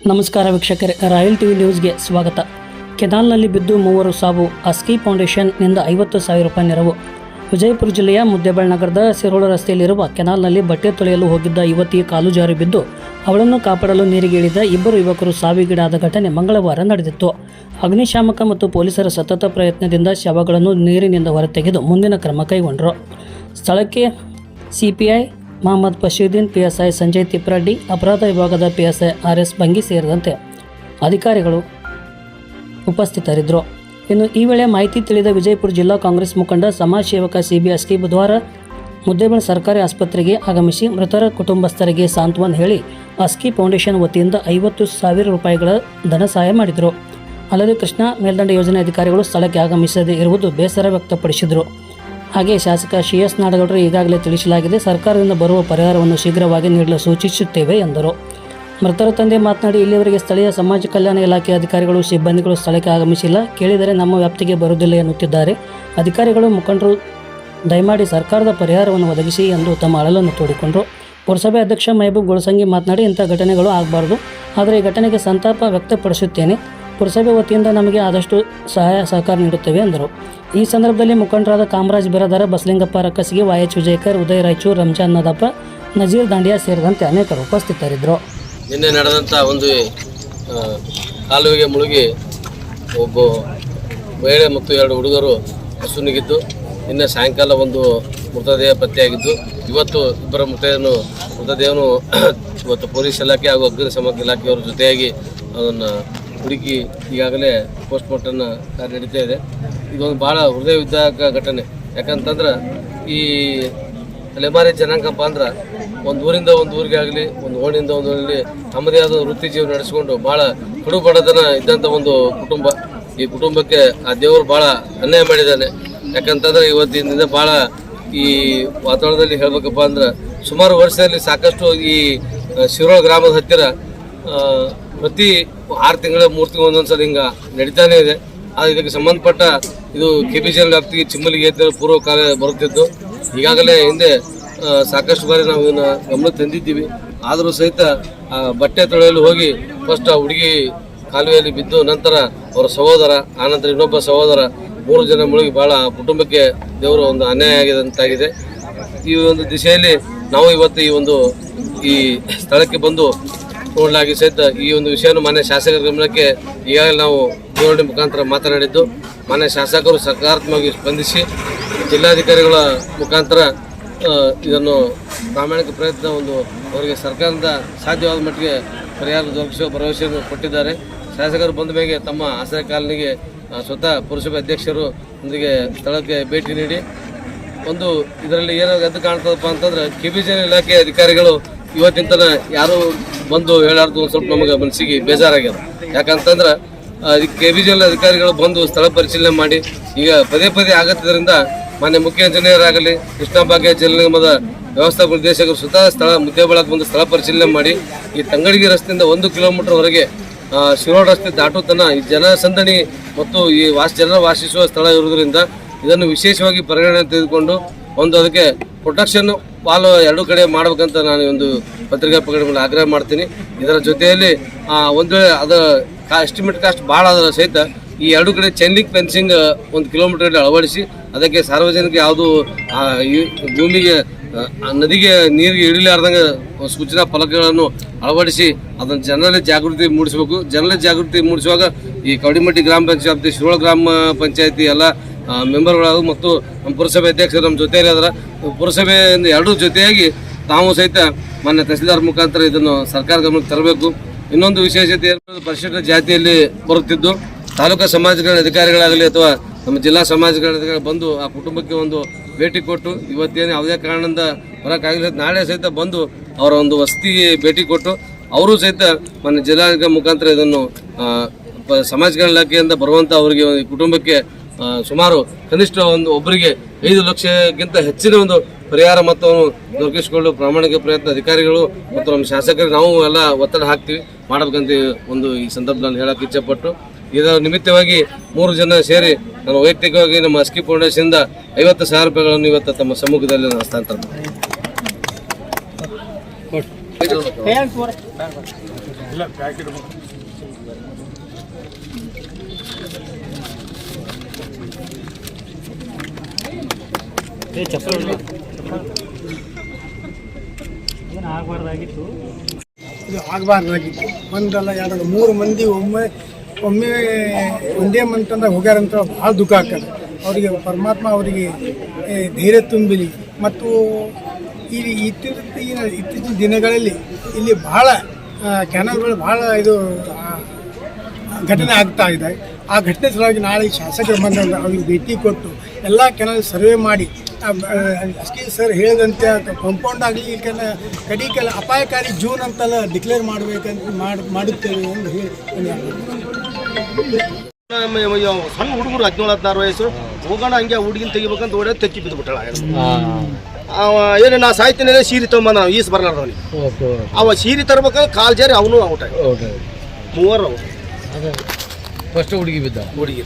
ನಮಸ್ಕಾರ ವೀಕ್ಷಕರೇ, royal TV ನ್ಯೂಸ್ಗೆ ಸ್ವಾಗತ. ಕೆನಾಲ್ನಲ್ಲಿ ಬಿದ್ದು ಮೂವರು ಸಾವು, ಅಸ್ಕಿ ಫೌಂಡೇಶನ್ನಿಂದ ಐವತ್ತು ಸಾವಿರ ರೂಪಾಯಿ ನೆರವು. ವಿಜಯಪುರ ಜಿಲ್ಲೆಯ ಮುದ್ದೇಬಾಳ್ ನಗರದ ಸಿರೋಳ ರಸ್ತೆಯಲ್ಲಿರುವ ಕೆನಾಲ್ನಲ್ಲಿ ಬಟ್ಟೆ ತೊಳೆಯಲು ಹೋಗಿದ್ದ ಯುವತಿ ಕಾಲು ಜಾರಿ ಬಿದ್ದು, ಅವಳನ್ನು ಕಾಪಾಡಲು ನೀರಿಗೆ ಇಳಿದ ಇಬ್ಬರು ಯುವಕರು ಸಾವಿಗೀಡಾದ ಘಟನೆ ಮಂಗಳವಾರ ನಡೆದಿತ್ತು. ಅಗ್ನಿಶಾಮಕ ಮತ್ತು ಪೊಲೀಸರ ಸತತ ಪ್ರಯತ್ನದಿಂದ ಶವಗಳನ್ನು ನೀರಿನಿಂದ ಹೊರತೆಗೆದು ಮುಂದಿನ ಕ್ರಮ ಕೈಗೊಂಡರು. ಸ್ಥಳಕ್ಕೆ CPI Mohammed S PSI Sanjay Tipraddi ಅಪರಾಧ ವಿಭಾಗದ ಪಿಎಸ್ಐ ಆರ್ ಎಸ್ ಬಂಗಿ ಸೇರಿದಂತೆ ಅಧಿಕಾರಿಗಳು ಉಪಸ್ಥಿತರಿದ್ದರು. ಇನ್ನು ಈ ವೇಳೆ ಮಾಹಿತಿ ತಿಳಿದ ವಿಜಯಪುರ ಜಿಲ್ಲಾ ಕಾಂಗ್ರೆಸ್ ಮುಖಂಡ ಸಮಾಜ ಸೇವಕ ಸಿಬಿ ಅಸ್ಕಿ ಬುಧವಾರ ಮುದ್ದೇಬಳ ಸರ್ಕಾರಿ ಆಸ್ಪತ್ರೆಗೆ ಆಗಮಿಸಿ ಮೃತರ ಕುಟುಂಬಸ್ಥರಿಗೆ ಸಾಂತ್ವನ ಹೇಳಿ ಅಸ್ಕಿ ಫೌಂಡೇಶನ್ ವತಿಯಿಂದ ಐವತ್ತು ಸಾವಿರ ರೂಪಾಯಿಗಳ ಧನ ಸಹಾಯ ಮಾಡಿದರು. ಅಲ್ಲದೆ ಕೃಷ್ಣ ಮೇಲ್ದಂಡ ಯೋಜನೆ ಅಧಿಕಾರಿಗಳು ಸ್ಥಳಕ್ಕೆ ಆಗಮಿಸದೇ ಇರುವುದು ಬೇಸರ ವ್ಯಕ್ತಪಡಿಸಿದರು. ಹಾಗೆ ಶಾಸಕ ಸಿ ಎಸ್ ನಾಡಗೌಡರು ಈಗಾಗಲೇ ತಿಳಿಸಲಾಗಿದೆ, ಸರ್ಕಾರದಿಂದ ಬರುವ ಪರಿಹಾರವನ್ನು ಶೀಘ್ರವಾಗಿ ನೀಡಲು ಸೂಚಿಸುತ್ತೇವೆ ಎಂದರು. ಮೃತರ ತಂದೆ ಮಾತನಾಡಿ, ಇಲ್ಲಿಯವರೆಗೆ ಸ್ಥಳೀಯ ಸಮಾಜ ಕಲ್ಯಾಣ ಇಲಾಖೆ ಅಧಿಕಾರಿಗಳು, ಸಿಬ್ಬಂದಿಗಳು ಸ್ಥಳಕ್ಕೆ ಆಗಮಿಸಿಲ್ಲ. ಕೇಳಿದರೆ ನಮ್ಮ ವ್ಯಾಪ್ತಿಗೆ ಬರುವುದಿಲ್ಲ ಎನ್ನುತ್ತಿದ್ದಾರೆ. ಅಧಿಕಾರಿಗಳು, ಮುಖಂಡರು, ದಯಮಾಡಿ ಸರ್ಕಾರದ ಪರಿಹಾರವನ್ನು ಒದಗಿಸಿ ಎಂದು ತಮ್ಮ ಅಳಲನ್ನು ತೋಡಿಕೊಂಡರು. ಪುರಸಭೆ ಅಧ್ಯಕ್ಷ ಮೆಹಬೂಬ್ ಗೊಳಸಂಗಿ ಮಾತನಾಡಿ, ಇಂಥ ಘಟನೆಗಳು ಆಗಬಾರ್ದು. ಆದರೆ ಈ ಘಟನೆಗೆ ಸಂತಾಪ ವ್ಯಕ್ತಪಡಿಸುತ್ತೇನೆ. ಪುರಸಭೆ ವತಿಯಿಂದ ನಮಗೆ ಆದಷ್ಟು ಸಹಾಯ ಸಹಕಾರ ನೀಡುತ್ತೇವೆ ಎಂದರು. ಈ ಸಂದರ್ಭದಲ್ಲಿ ಮುಖಂಡರಾದ ಕಾಮರಾಜ್ ಬಿರಾದಾರ, ಬಸಲಿಂಗಪ್ಪ ರಕ್ಕಸಿಗೆ ವಾಯ್ ಎಚ್ ವಿಜಯಕರ್, ಉದಯ್ ರಾಯಚೂರ್, ರಂಜಾನ್ ನದಪ್ಪ, ನಜೀರ್ ದಾಂಡಿಯಾ ಸೇರಿದಂತೆ ಅನೇಕರು ಉಪಸ್ಥಿತರಿದ್ದರು. ನಿನ್ನೆ ನಡೆದಂಥ ಒಂದು ಕಾಲುವೆಗೆ ಮುಳುಗಿ ಒಬ್ಬ ಮಹಿಳೆ ಮತ್ತು ಎರಡು ಹುಡುಗರು ಹಸುನಿಗಿದ್ದು, ನಿನ್ನೆ ಸಾಯಂಕಾಲ ಒಂದು ಮೃತದೇಹ ಪತ್ತೆಯಾಗಿದ್ದು, ಇವತ್ತು ಇಬ್ಬರ ಮೃತದೇಹನು ಮೃತದೇಹನು ಇವತ್ತು ಪೊಲೀಸ್ ಇಲಾಖೆ ಹಾಗೂ ಅಗ್ನಿಶಾಮಕ ಇಲಾಖೆಯವರ ಜೊತೆಯಾಗಿ ಅದನ್ನು ಹುಡುಕಿ ಈಗಾಗಲೇ ಪೋಸ್ಟ್ ಮಾರ್ಟಮ್ನ ಕಾರ್ಯ ನಡೀತಾ ಇದೆ. ಇದೊಂದು ಭಾಳ ಹೃದಯ ವಿದ್ಯಾಕ ಘಟನೆ. ಯಾಕಂತಂದ್ರೆ ಈ ತಲೆಮಾರಿ ಜನಾಂಗಪ್ಪ ಅಂದ್ರೆ ಒಂದು ಊರಿಂದ ಒಂದು ಊರಿಗೆ ಆಗಲಿ, ಒಂದು ಓಣಿಂದ ಒಂದು ಊರಲ್ಲಿ ತಮ್ಮದೇ ಆದ ವೃತ್ತಿ ಜೀವನ ನಡೆಸಿಕೊಂಡು ಭಾಳ ಕಡು ಬಡತನ ಇದ್ದಂಥ ಒಂದು ಕುಟುಂಬ. ಈ ಕುಟುಂಬಕ್ಕೆ ಆ ದೇವರು ಭಾಳ ಅನ್ಯಾಯ ಮಾಡಿದ್ದಾನೆ. ಯಾಕಂತಂದ್ರೆ ಇವತ್ತಿನಿಂದ ಭಾಳ ಈ ವಾತಾವರಣದಲ್ಲಿ ಹೇಳ್ಬೇಕಪ್ಪ ಅಂದ್ರೆ ಸುಮಾರು ವರ್ಷದಲ್ಲಿ ಸಾಕಷ್ಟು ಈ ಶಿರೋಳ ಗ್ರಾಮದ ಹತ್ತಿರ ಪ್ರತಿ ಆರು ತಿಂಗಳ, ಮೂರು ತಿಂಗಳು ಒಂದೊಂದ್ಸಲ ಹಿಂಗ ನಡೀತಾನೆ ಇದೆ. ಆದ್ರೆ ಇದಕ್ಕೆ ಸಂಬಂಧಪಟ್ಟ ಇದು ಕೆ ಬಿ ಜಿ ವ್ಯಾಪ್ತಿಗೆ ಚಿಮ್ಮಲಿಗೆ ಅಂತ ಪೂರ್ವ ಕಾಲ ಬರುತ್ತಿದ್ದು ಈಗಾಗಲೇ ಹಿಂದೆ ಸಾಕಷ್ಟು ಬಾರಿ ನಾವು ಇದನ್ನ ಗಮನ ತಂದಿದ್ದೀವಿ. ಆದರೂ ಸಹಿತ ಬಟ್ಟೆ ತೊಳೆಯಲು ಹೋಗಿ ಫಸ್ಟ್ ಆ ಹುಡುಗಿ ಕಾಲುವೆಯಲ್ಲಿ ಬಿದ್ದು ನಂತರ ಅವರ ಸಹೋದರ ಆನಂತರ ಇನ್ನೊಬ್ಬ ಸಹೋದರ, ಮೂರು ಜನ ಮುಳುಗಿ ಬಹಳ ಕುಟುಂಬಕ್ಕೆ ದೇವರು ಒಂದು ಅನ್ಯಾಯ ಆಗಿದಂತಾಗಿದೆ. ಈ ಒಂದು ದಿಶೆಯಲ್ಲಿ ನಾವು ಇವತ್ತು ಈ ಒಂದು ಈ ಸ್ಥಳಕ್ಕೆ ಬಂದು ನೋಡಲಾಗಿ ಸಹಿತ ಈ ಒಂದು ವಿಷಯವನ್ನು ಮಾನ್ಯ ಶಾಸಕರ ಗಮನಕ್ಕೆ ಈಗಾಗಲೇ ನಾವು ದೂರವಾಣಿ ಮುಖಾಂತರ ಮಾತನಾಡಿದ್ದು, ಮಾನ್ಯ ಶಾಸಕರು ಸಕಾರಾತ್ಮಕವಾಗಿ ಸ್ಪಂದಿಸಿ ಜಿಲ್ಲಾಧಿಕಾರಿಗಳ ಮುಖಾಂತರ ಇದನ್ನು ಪ್ರಾಮಾಣಿಕ ಪ್ರಯತ್ನ ಒಂದು ಅವರಿಗೆ ಸರ್ಕಾರದಿಂದ ಸಾಧ್ಯವಾದ ಮಟ್ಟಿಗೆ ಪರಿಹಾರ ದೊರಕಿಸುವ ಭರವಸೆಯನ್ನು ಕೊಟ್ಟಿದ್ದಾರೆ. ಶಾಸಕರು ಬಂದ ಮೇಲೆ ತಮ್ಮ ಆಸರೆ ಕಾಲನಿಗೆ ಸ್ವತಃ ಪುರಸಭೆ ಅಧ್ಯಕ್ಷರು ಒಂದಿಗೆ ಸ್ಥಳಕ್ಕೆ ಭೇಟಿ ನೀಡಿ, ಒಂದು ಇದರಲ್ಲಿ ಏನೋ ಎದ್ದು ಕಾಣ್ತದಪ್ಪ ಅಂತಂದ್ರೆ, ಕೆ ಬಿ ಜನ ಇಲಾಖೆ ಅಧಿಕಾರಿಗಳು ಇವತ್ತಿನ ತನ ಯಾರು ಬಂದು ಹೇಳಾರ್ದು ಒಂದು ಸ್ವಲ್ಪ ನಮಗೆ ಮನಸ್ಸಿಗೆ ಬೇಜಾರಾಗ್ಯದ. ಯಾಕಂತಂದ್ರೆ ಕೆ ಬಿ ಜನ ಅಧಿಕಾರಿಗಳು ಬಂದು ಸ್ಥಳ ಪರಿಶೀಲನೆ ಮಾಡಿ ಈಗ ಪದೇ ಪದೇ ಆಗತ್ತಿದ್ದರಿಂದ ಮಾನ್ಯ ಮುಖ್ಯ ಇಂಜಿನಿಯರ್ ಕೃಷ್ಣ ಭಾಗ್ಯ ಜಲ ನಿಗಮದ ವ್ಯವಸ್ಥಾಪಕ ನಿರ್ದೇಶಕರು ಸ್ವತಃ ಸ್ಥಳ ಮುದ್ದೇಬಳಕ್ಕೆ ಬಂದು ಸ್ಥಳ ಪರಿಶೀಲನೆ ಮಾಡಿ ಈ ತಂಗಡಿಗೆ ರಸ್ತೆಯಿಂದ ಒಂದು ಕಿಲೋಮೀಟರ್ ಹೊರಗೆ ಆ, ಶಿರೋಳ ರಸ್ತೆ ದಾಟುತನ ಈ ಜನಸಂದಣಿ ಮತ್ತು ಈ ವಾಸ ಜನರ ವಾಸಿಸುವ ಸ್ಥಳ ಇರುವುದರಿಂದ ಇದನ್ನು ವಿಶೇಷವಾಗಿ ಪರಿಗಣನೆ ತೆಗೆದುಕೊಂಡು ಒಂದು ಅದಕ್ಕೆ ಪ್ರೊಟೆಕ್ಷನ್ ಪಾಲು ಎರಡು ಕಡೆ ಮಾಡಬೇಕಂತ ನಾನು ಒಂದು ಪತ್ರಿಕಾ ಪ್ರಕಟಣೆ ಆಗ್ರಹ ಮಾಡ್ತೀನಿ. ಇದರ ಜೊತೆಯಲ್ಲಿ ಒಂದು ವೇಳೆ ಅದು ಎಸ್ಟಿಮೇಟ್ ಕಾಸ್ಟ್ ಭಾಳ ಅದರ ಸಹಿತ ಈ ಎರಡು ಕಡೆ ಚೆನ್ನಿಕ್ ಫೆನ್ಸಿಂಗ್ ಒಂದು ಕಿಲೋಮೀಟರ್ ಅಳವಡಿಸಿ, ಅದಕ್ಕೆ ಸಾರ್ವಜನಿಕ ಯಾವುದು ಭೂಮಿಗೆ ನದಿಗೆ ನೀರಿಗೆ ಇಳಿಲಾರ್ದಂಗೆ ಸೂಚನಾ ಫಲಕಗಳನ್ನು ಅಳವಡಿಸಿ, ಅದನ್ನು ಜನರಲ್ಲಿ ಜಾಗೃತಿ ಮೂಡಿಸಬೇಕು. ಜನರಲ್ಲಿ ಜಾಗೃತಿ ಮೂಡಿಸುವಾಗ ಈ ಕವಡಿಮಟ್ಟಿ ಗ್ರಾಮ ಪಂಚಾಯತಿ, ಶಿರೋಳ ಗ್ರಾಮ ಪಂಚಾಯತಿ ಎಲ್ಲ ಆ, ಮೆಂಬರ್ಗಳು ಮತ್ತು ನಮ್ಮ ಪುರಸಭೆ ಅಧ್ಯಕ್ಷರು ನಮ್ಮ ಜೊತೆಯಲ್ಲಿ ಅದರ ಪುರಸಭೆಯಿಂದ ಎರಡೂ ಜೊತೆಯಾಗಿ ತಾವು ಸಹಿತ ಮಾನ್ಯ ತಹಸೀಲ್ದಾರ್ ಮುಖಾಂತರ ಇದನ್ನು ಸರ್ಕಾರ ಗಮನಕ್ಕೆ ತರಬೇಕು. ಇನ್ನೊಂದು ವಿಶೇಷತೆ ಪರಿಶಿಷ್ಟ ಜಾತಿಯಲ್ಲಿ ಬರುತ್ತಿದ್ದು ತಾಲೂಕಾ ಸಮಾಜಗಳ ಅಧಿಕಾರಿಗಳಾಗಲಿ ಅಥವಾ ನಮ್ಮ ಜಿಲ್ಲಾ ಸಮಾಜಗಳ ಅಧಿಕಾರಿ ಬಂದು ಆ ಕುಟುಂಬಕ್ಕೆ ಒಂದು ಭೇಟಿ ಕೊಟ್ಟು ಇವತ್ತೇನು ಯಾವುದೇ ಕಾರಣದಿಂದ ಬರೋಕ್ಕಾಗಲಿಲ್ಲ ನಾಳೆ ಸಹಿತ ಬಂದು ಅವರ ಒಂದು ವಸತಿಗೆ ಭೇಟಿ ಕೊಟ್ಟು ಅವರು ಸಹಿತ ಮನ್ನ ಜಿಲ್ಲಾಧಿಕಾರಿ ಮುಖಾಂತರ ಇದನ್ನು ಸಮಾಜಗಳ ಇಲಾಖೆಯಿಂದ ಬರುವಂಥ ಅವರಿಗೆ ಕುಟುಂಬಕ್ಕೆ ಸುಮಾರು ಕನಿಷ್ಠ ಒಂದು ಒಬ್ಬರಿಗೆ ಐದು ಲಕ್ಷಕ್ಕಿಂತ ಹೆಚ್ಚಿನ ಒಂದು ಪರಿಹಾರ ಮೊತ್ತವನ್ನು ದೊರಕಿಸಿಕೊಳ್ಳಲು ಪ್ರಾಮಾಣಿಕ ಪ್ರಯತ್ನ ಅಧಿಕಾರಿಗಳು ಮತ್ತು ನಮ್ಮ ಶಾಸಕರಿಗೆ ನಾವು ಎಲ್ಲ ಒತ್ತಡ ಹಾಕ್ತೀವಿ. ಮಾಡಬೇಕಂತ ಒಂದು ಈ ಸಂದರ್ಭದಲ್ಲಿ ಹೇಳಕ್ಕೆ ಇಚ್ಛೆಪಟ್ಟು. ಇದರ ನಿಮಿತ್ತವಾಗಿ ಮೂರು ಜನ ಸೇರಿ ನಾನು ವೈಯಕ್ತಿಕವಾಗಿ ನಮ್ಮ ಅಸ್ಕಿ ಫೌಂಡೇಶನ್ದ ಐವತ್ತು ಸಾವಿರ ರೂಪಾಯಿಗಳನ್ನು ಇವತ್ತು ತಮ್ಮ ಸಮ್ಮುಖದಲ್ಲಿ ನಾನು ಹಸ್ತಾಂತರ ಇಲ್ಲ. ಇದು ಆಗಬಾರ್ದಾಗಿತ್ತು. ಒಂದಲ್ಲ ಎರಡಲ್ಲ ಮೂರು ಮಂದಿ ಒಮ್ಮೆ ಒಮ್ಮೆ ಒಂದೇ ಮಂತಂದಾಗ ಹೋಗ್ಯಾರಂತ ಭಾಳ ದುಃಖ ಆಗ್ತದೆ. ಅವರಿಗೆ ಪರಮಾತ್ಮ ಅವರಿಗೆ ಧೈರ್ಯ ತುಂಬಿಲಿ. ಮತ್ತು ಈ ಇತ್ತೀಚಿನ ಇತ್ತೀಚಿನ ದಿನಗಳಲ್ಲಿ ಇಲ್ಲಿ ಬಹಳ ಕ್ಯಾನಲ್ಗಳು ಬಹಳ ಇದು ಘಟನೆ ಆಗ್ತಾ ಇದೆ. ಆ ಘಟನೆ ಸಲುವಾಗಿ ನಾಳೆ ಶಾಸಕರು ಬಂದ ಅವ್ರಿಗೆ ಭೇಟಿ ಕೊಟ್ಟು ಎಲ್ಲ ಕೆನಲ್ ಸರ್ವೆ ಮಾಡಿ ಅಷ್ಟೇ ಸರ್ ಹೇಳಿದಂತೆ ಕಾಂಪೌಂಡ್ ಆಗಲಿ ಕೆಲ ಕಡಿ ಕೆಲ ಅಪಾಯಕಾರಿ ಜೂನ್ ಅಂತೆಲ್ಲ ಡಿಕ್ಲೇರ್ ಮಾಡಬೇಕಂತ ಮಾಡಿ ಮಾಡುತ್ತೇವೆ ಎಂದು ಹೇಳಿ ಸಣ್ಣ ಹುಡುಗರು ಹದಿನೇಳು ಹದಿನಾರು ವಯಸ್ಸು ಹೋಗೋಣ ಹಂಗೆ ಹುಡುಗಿನ ತೆಗಿಬೇಕಂತ ಓಡೋದು ತೆಕ್ಕಿ ಬಿದ್ದುಬಿಟ್ಟಳ. ಅವ ಏನು ನಾ ಸಾಯ್ತೀನಿ ಸೀರೆ ತಗೊಂಬ ನಾವು ಈಸ್ ಬರ್ಲಾರ್ದವನಿ ಅವ ಸೀರೆ ತರ್ಬೇಕಂದ್ರೆ ಕಾಲ್ ಜಾರಿ ಅವನು ಔಟ ಮೂವರು ಅವು ಫಸ್ಟ್ ಹುಡುಗಿ ಬಿದ್ದ ಹುಡುಗಿ.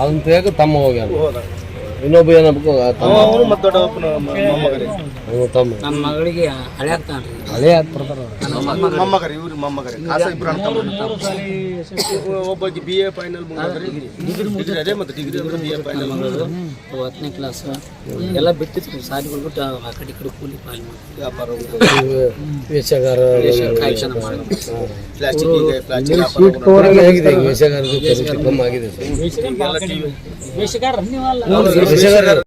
ಅದನ್ನ ತೆಗ ತಮ್ಮ ಹೋಗ್ಯಾನ ಹೋದ. ಇನ್ನೊಬ್ಬ ಏನಬೇಕು ಅವ ಅವನು ಮತ್ತು ದೊಡ್ಡಪ್ಪನ ಮೊಮ್ಮಗರಿ. ತಮ್ಮ. ನನ್ನ ಮಗಳಿಗೆ ಹಳೆ ಆಗ್ತಾನ್ರಿ ಹಳೆ ಮೊಮ್ಮಗರಿ. ಇವ್ರಿ ಮೊಮ್ಮಗರಿ. ಕಾಸ ಇಬ್ರು ಬಿ ಎ ಫೈನಲ್ ಡಿಗ್ರಿ ಅದೇ ಮತ್ತೆ ಡಿಗ್ರಿ ಬಿ ಎ ಫೈನಲ್ ಹತ್ತನೇ ಕ್ಲಾಸ್ ಎಲ್ಲ ಬಿಟ್ಟಿತ್ತು ಸಾಲಿಗಳು ಬಿಟ್ಟು ಆ ಕಡೆ ಕಡೆ ಕೂಲಿ ಪಾಲಿ ವ್ಯಾಪಾರ ವೇಷಗಾರ ಪ್ಲಾಸ್ಟಿಕ್ ಕಮ್ಮಿ ಆಗಿದೆ Luis, Luis,